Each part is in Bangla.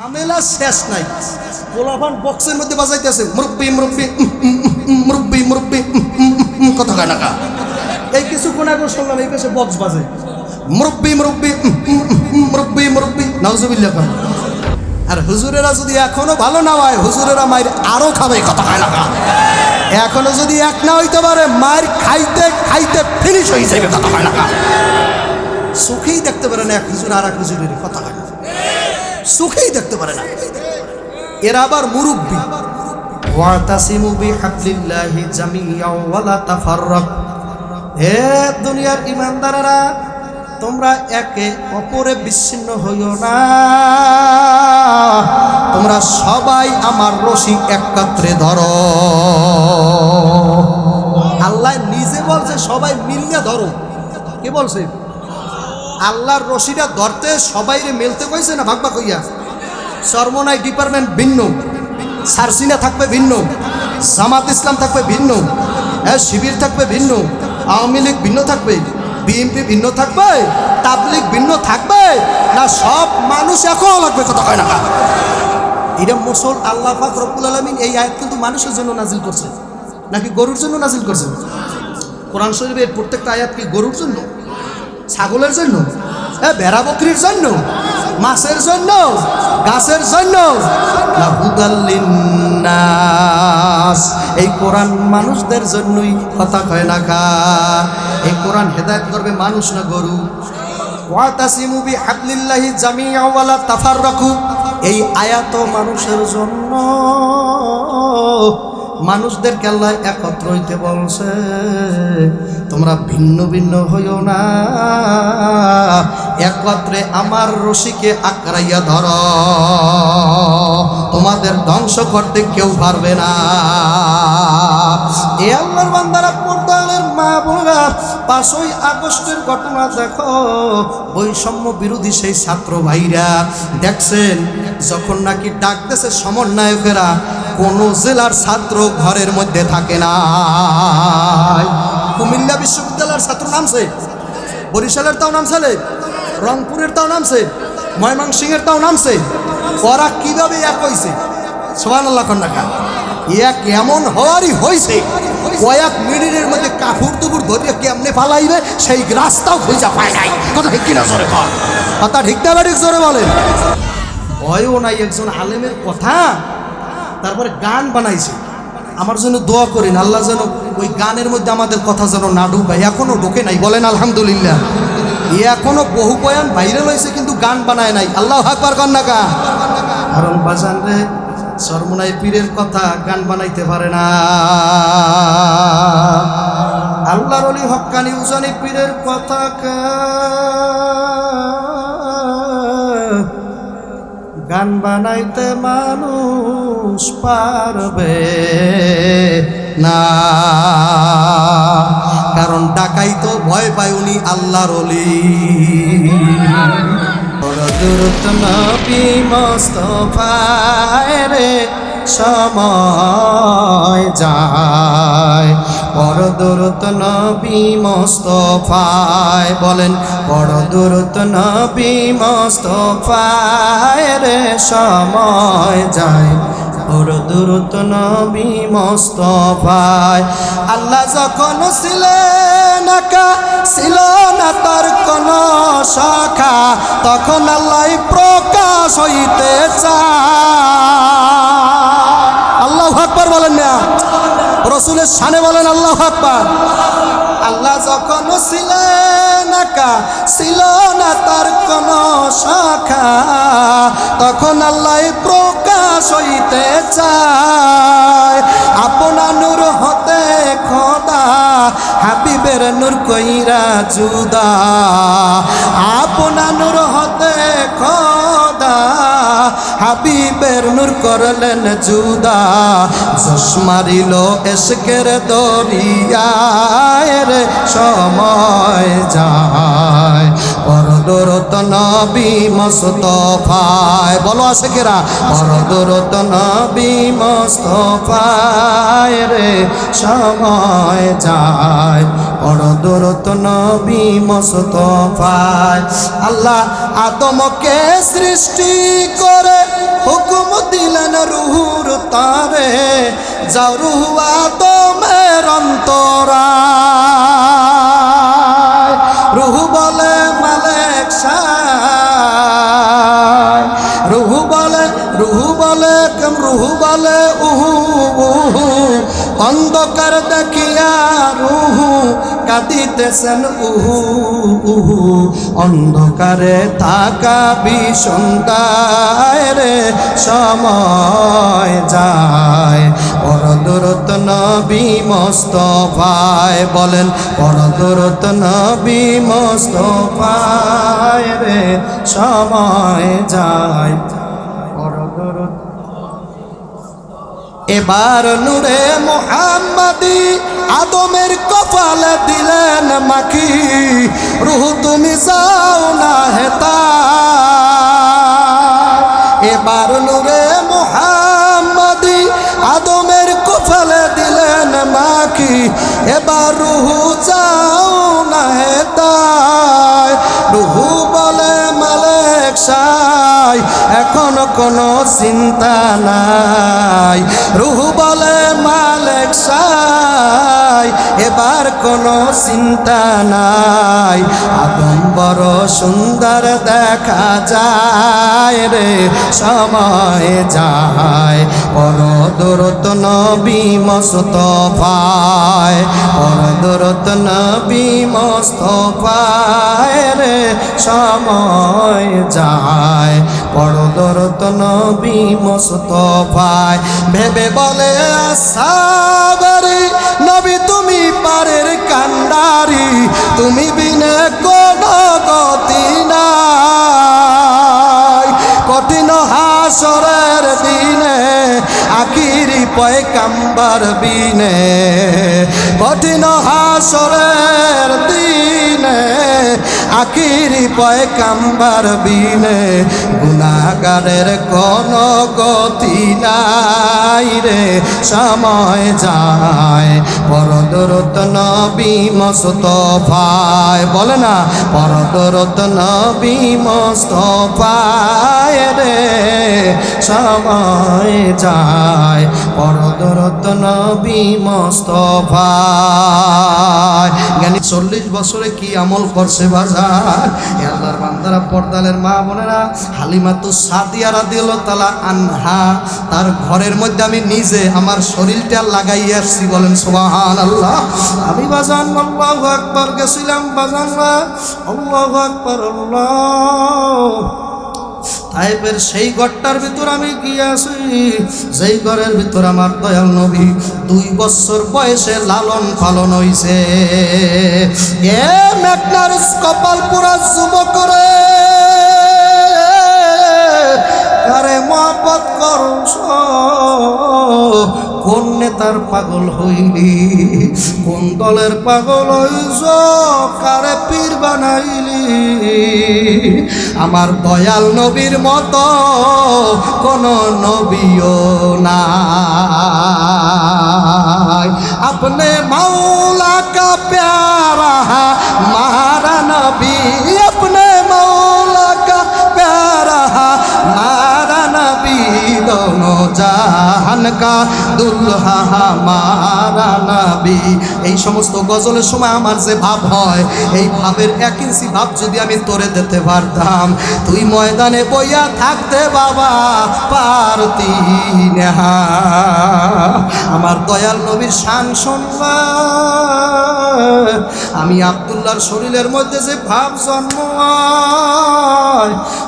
ঝামেলা শেষ নাই পোলাপান বক্সের মধ্যে বাজাইতেছে, মুরব্বি মুরব্বি মুরব্বি মুরব্বি কথা কয় না কা। এই কিছুক্ষণ আগে শুনলাম, এই পাশে বক্স বাজে মুরব্বি মুরব্বি মুরব্বি মুরব্বি, নাউজুবিল্লাহ কয়। আর হুজুরেরা যদি এখনও ভালো না হয়, হুজুরেরা মায়ের আরও খাবে কথা কয় না কা। এখনও যদি এক না হইতে পারে, মায়ের খাইতে খাইতে ফিনিশ হয়ে যাবে কথা কয় না কা। সুখেই দেখতে পারে না এক হুজুর আর এক হুজুরের, কথা কয় সুখেই দেখতে পারে না। এরা আবার মুরব্বী। ওয়াতাসিমু বিহাবলিল্লাহি জামিআ ওয়ালা তাফাররাক। হে দুনিয়ার ইমানদারেরা তোমরা একে অপরে বিচ্ছিন্ন হইও না। তোমরা সবাই আমার রশি একত্রে ধরো। আল্লাহ নিজে বলছে, সবাই মিলিয়ে ধরো। কে বলছে? আল্লাহর রশিটা ধরতে সবাই মেলতে কইছে না? ভাগ ভাগ হইয়া। সর্বনাই ডিপার্টমেন্ট ভিন্ন। সারসিনা থাকবে ভিন্ন। জামাত ইসলাম থাকবে ভিন্ন। হ্যাঁ শিবির থাকবে ভিন্ন। আওয়ামী লীগ ভিন্ন থাকবে। বিএনপি ভিন্ন থাকবে। তাবলিগ ভিন্ন থাকবে। না, সব মানুষ একও লাগবে, কথা কয় না এটা মুসল, আল্লাহ পাক রব্বুল আলমিন এই আয়াত কিন্তু মানুষের জন্য নাজিল করছে। নাকি গরুর জন্য নাজিল করছে? কোরআন শরীফের প্রত্যেকটা আয়াত কি গরুর জন্য? ছাগলের জন্য? এ, ভেড়া বকরির জন্য? মাছের জন্য? গাছের জন্য। এই কোরআন মানুষদের জন্যই কথা কয় না কা এই কোরআন হেদায়ত করবে মানুষ না গরু। এই আয়াত মানুষের জন্য মানুষদেরকে আল্লাহ একত্র হইতে বলছে, তোমরা ভিন্ন ভিন্ন হইও না। একত্রে আমার রশিকে আঁকড়াইয়া ধর। তোমাদের ধ্বংস করতে কেউ পারবে না। এ আল্লাহর বান্দারা পর্দালের মা বোনেরা, পাঁচই আগস্টের ঘটনা দেখো। বৈষম্য বিরোধী সেই ছাত্র ভাইরা, দেখছেন, যখন নাকি ডাকতেছে সমন্বয়কেরা কোন জেলার ছাত্র ঘরের মধ্যে থাকে না কুমিল্লা বিশ্ববিদ্যালয়ের ছাত্র নামছে, বরিশালের তাও নামছে রংপুরের তাও নামছে, ময়মনসিংহের তাও নামছে। ওরা কীভাবে এক হয়েছে সোহান আল্লাহ কন্যাকা এক এমন হওয়ারই হয়েছে কয়েক মিনিটের মধ্যে কাপড় টুপুর ধরিয়ে কেমনে ফালাইবে? সেই রাস্তাও খুঁজা পায় নাই। কথা ঠিক কিনা জোরে কথা ঠিক না জোরে বলেন। ভয়ও নাই একজন আলেমের কথা। তারপরে গান বানাইছে। আমার জন্য দোয়া করেন, আল্লাহ যেন ওই গানের মধ্যে আমাদের কথা যেন না ঢুকায় এখনও ঢোকে নাই, বলেন আলহামদুলিল্লাহ। এ এখনও বহু বয়ান ভাইরাল হয়েছে, কিন্তু গান বানায় নাই। আল্লাহ হাকবার গান না গা কারণ বাজান রে সর্বনাই পীরের কথা গান বানাইতে পারে না। আল্লাহর অলি হক্কানি উজানি পীরের কথা গান বানাইতে মানুষ পারবে না। কারণ ডাকাই তো ভয় পায় উনি আল্লাহর অলি। দূরত নবী মোস্তফায় রে। সময় যায়। বড় দূরত নবী মোস্তফায় বলেন বড় দূরত নবী মোস্তফায় রে সময় যায়। বড় দূরত নবী মোস্তফায় আল্লাহ যখন ছিলেন ছিল না তার কোন শাখা, তখন আল্লাহ প্রকাশ হইতে চায়। আকবর বলেন না। রসুলের সানে বলেন আল্লাহ আকবর। আল্লাহ যখন ছিলেন ছিল না তার কোন শাখা, তখন আল্লাহ প্রকাশ হইতে চায়। আপনা নূর হতে খোদা, হাবিবের নূর কইরা জুদা। আপনা নূর হতে হাবিবের নূর করলেন জুদা জশ মারিল এসকের দরিয়ায় সময় যায়। পরদরত নবী মুস্তফায়। বলো আছে কেরা? পরদরত নবী মুস্তফায় রে, সময় যায়। পরদরত নবী মুস্তফায়। আল্লাহ আদমকে সৃষ্টি করে হুকুম দিলেন রুহুর তারে। যাও রুহু আদমের অন্তরা রুহু বলে রুহু বলে, কেম রুহু বলে, উহু উহু। অন্ধকার দেখিয়া রুহু কাঁদিতেছেন, উহু উহু। অন্ধকারে থাকা বিষন্তায় রে, সময় যায়। পরদরত নবী মস্তফায় বলেন, পরদরত নবী মস্তফায় রে, সময় যায়। এবার নূরে মোহাম্মদি আদমের কপালে দিলেন মাখি, রুহ তুমি যাও না হেতা এবার নূরে এবার রুহু চাও না হেতায় রুহু বলে মালেক সাই, এখন কোনো চিন্তা নাই। রুহু বলে মালেক সাই এবার কোনো চিন্তা নাই। আদম বড় সুন্দর দেখা যায় রে, সময় যায়। বড় দূরত নবী মস্ত পায় বড় দূরত নবী মস্ত পায় রে, সময় যায়। বড় দূরত নবী মস্ত পায় ভেবে বলে সাগরি তুমি বিনে কোনো গতি নাই। পয়কাম্বার বিনে, কঠিন হাসরের দিনে, আখিরি পয়কাম্বার বিনে, গুনাগারের কোন গতি নাই রে, সময় যায়। পরদরত নবী মস্তফায়, বলে না পরদরত নবী মস্তফায় রে, সময় যায়। পরদরত নবী মস্তফায়। জ্ঞানী চল্লিশ বছরে কি আমল করছে বাজার? আল্লাহর বান্দারা পর্দালের মা বোনেরা হালিমা তো সাদিয়া রাদিয়াল তালা আনহা, তার ঘরের মধ্যে আমি নিজে আমার শরীরটা লাগাই আসছি, বলেন সোবাহান আল্লাহ আমি বাজান, আল্লাহ আকবার গেছিলাম বাজান আল্লাহ আকবার, আল্লাহ। তাইপের সেই ঘরটার ভিতর আমি গিয়েছি যেই ঘরের ভিতর আমার দয়াল নবী দুই বছর বয়সে লালন পালন হইছে। এ মেঘনার কপাল পুরা যুব করে। কারে মহাপত করছ? কোন নেতার পাগল হইলি? কোন দলের পাগল হইছ? কারে পীর বানাইলি? আমার দয়াল নবীর মতো কোন নবীও না আপনি মাওলা কা প্যারা মারা নবী। दोनों জাহান কা দুলহা মারা নবী এই সমস্ত গজলের সময় আমার যে ভাব হয়, এই ভাবের এক ইঞ্চি ভাব যদি আমি তোরে দিতে পারতাম, তুই ময়দানে বইয়া থাকতে বাবা, পারতি নেহা। আমার দয়াল নবীর শান শুনবা। আমি আবদুল্লাহর শরীরের মধ্যে যে ভাব জন্ম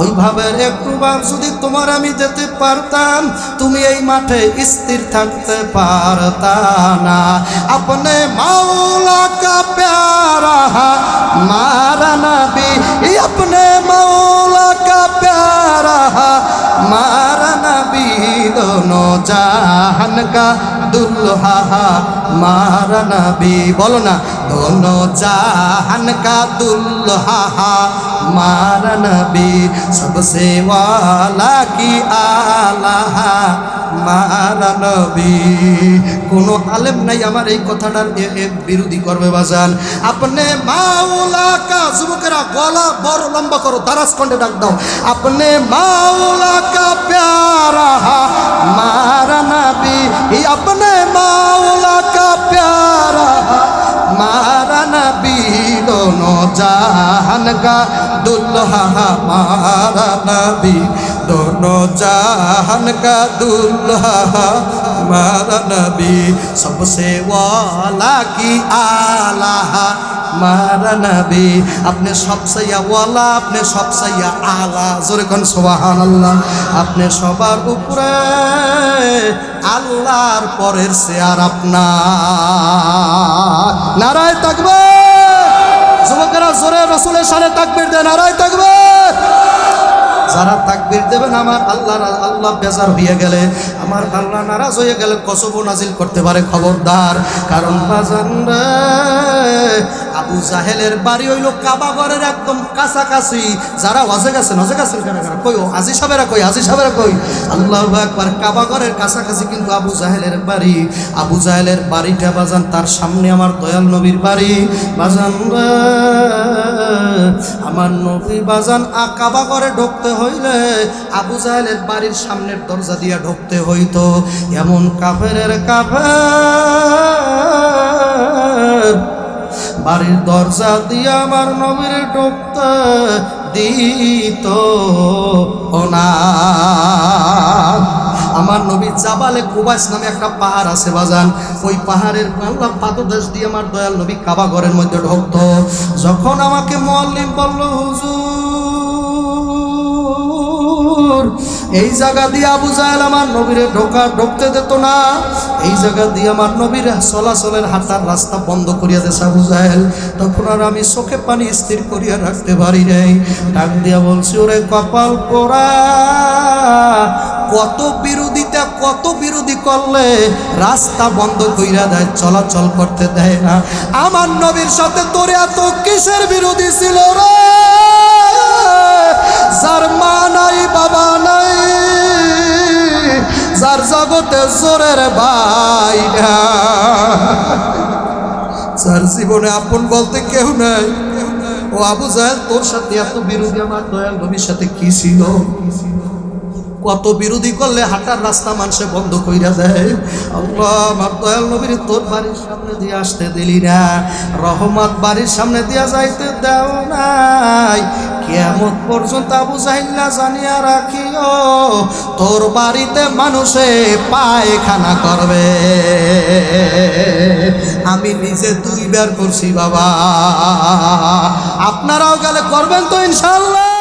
ওই ভাবের একটু ভাব যদি তোমার আমি যেতে পারতাম পেতাম তুমি এই মাঠে স্থির থাকতে পারতা না। আপনি মাওলা কা প্যারা, মারা নবী আপনি মাওলা কা প্যারা, মারা নবী, দোনো জাহান কা দুলহা, মারা নবী, বলো না, দোনো জাহান কা দুলহা। हमारा नबी सबसे वाला की आला মারা নবী। কোনো আলেম নাই আমার এই কথাটার বিরোধী করবে বাজান। আপনি মাওলা কা যুবকেরা গলা বড় লম্বা করো দারাজ কণ্ঠে ডাক দাও। আপনি মাওলা কা প্যারা মারা নবী। আপনি মাওলা কা প্যারা মারা का दुल्हा हमारा नबी दोनों जहान का दुल्हा हमारा नबी सबसे वाला की आला মারা নবী আপনি সবসাইয়া ওয়ালা আপনি সবসাইয়া আলা জোরে কোন সোবাহান আল্লাহ আপনি সবার উপরে আল্লাহর পরের চেয়ার আপনার নারায় থাকবে যুবকেরা জোরে রসুলের সারে তাকবির দেন নারায় থাকবে যারা তাকবির দেবেন, আমার আল্লাহ আল্লাহ বেজার হয়ে গেলে, আমার আল্লাহ নারাজ হয়ে গেলে কসব নাজিল করতে পারে খবরদার। কারণ বাজান আবু জাহেলের বাড়ি হইল কাবাগরের একদম কাছাকাছি। যারা অজে গেছেন কেন? কেন? কই ও? আজি সাহেবেরা কই? আজি সাহেবেরা কই? আল্লাহ একবার কাবাগরের কাছাকাছি কিন্তু আবু জাহেলের বাড়ি। আবু জাহেলের বাড়িটা বাজান, তার সামনে আমার দয়াল নবীর বাড়ি। বাজান আমার নবী বাজান আকাবা করে ঢুকতে হইলে আবু জাহেলের বাড়ির সামনের দরজা দিয়া ঢুকতে হইতো। এমন কাফের কাফের। বাড়ির দরজা দিয়ে আমার নবীর ঢুকতে দিত না। আমার নবী জাবালে কুবাস নামে একটা পাহাড় আছে বাজান। ওই পাহাড়ের পাল্লা পাদদেশ দিয়ে আমার দয়াল নবী কাবা ঘরের মধ্যে ঢুকত। যখন আমাকে মোয়াল্লিম বলল, হুজুর এই জায়গা দিয়ে আবু জাহেল আমার নবীরে ঢোকা ঢুকতে দিত না। এই জায়গা দিয়ে আমার নবীর চলাচলের হাঁটার রাস্তা বন্ধ করিয়া দেছে আবু জাহেল। তখন আর আমি চোখে পানি স্থির করিয়া রাখতে পারি নাই। ডাক দিয়া বলছি, ওরে কপাল পোড়া, কত বিরোধিতা, কত বিরোধী করলে রাস্তা বন্ধ কইরা দেয়, চলাচল করতে দেয় না। আমার নবীর সাথে তোর এত কিসের বিরোধী ছিল রে? জগতে জোরের ভাই না যার জীবনে আপন বলতে কেউ নাই। ও আবু জাহেল, তোর সাথে এত বিরোধী, আমার দয়াল নবীর সাথে কি ছিল? কত বিরোধী করলে হাঁটার রাস্তা মানুষে বন্ধ কইরা যায় আল্লাহ, আমার দয়াল নবীর তোর বাড়ির সামনে দিয়ে আসতে দিলি না। রহমত বাড়ির সামনে দিয়া যাইতে দেও নাই। কেমন পর্যন্ত আবু জাহিল্লা জানিয়া রাখিও, তোর বাড়িতে মানুষে পায়খানা করবে। আমি নিজে দুইবার করছি বাবা। আপনারাও গেলে করবেন তো ইনশাল্লাহ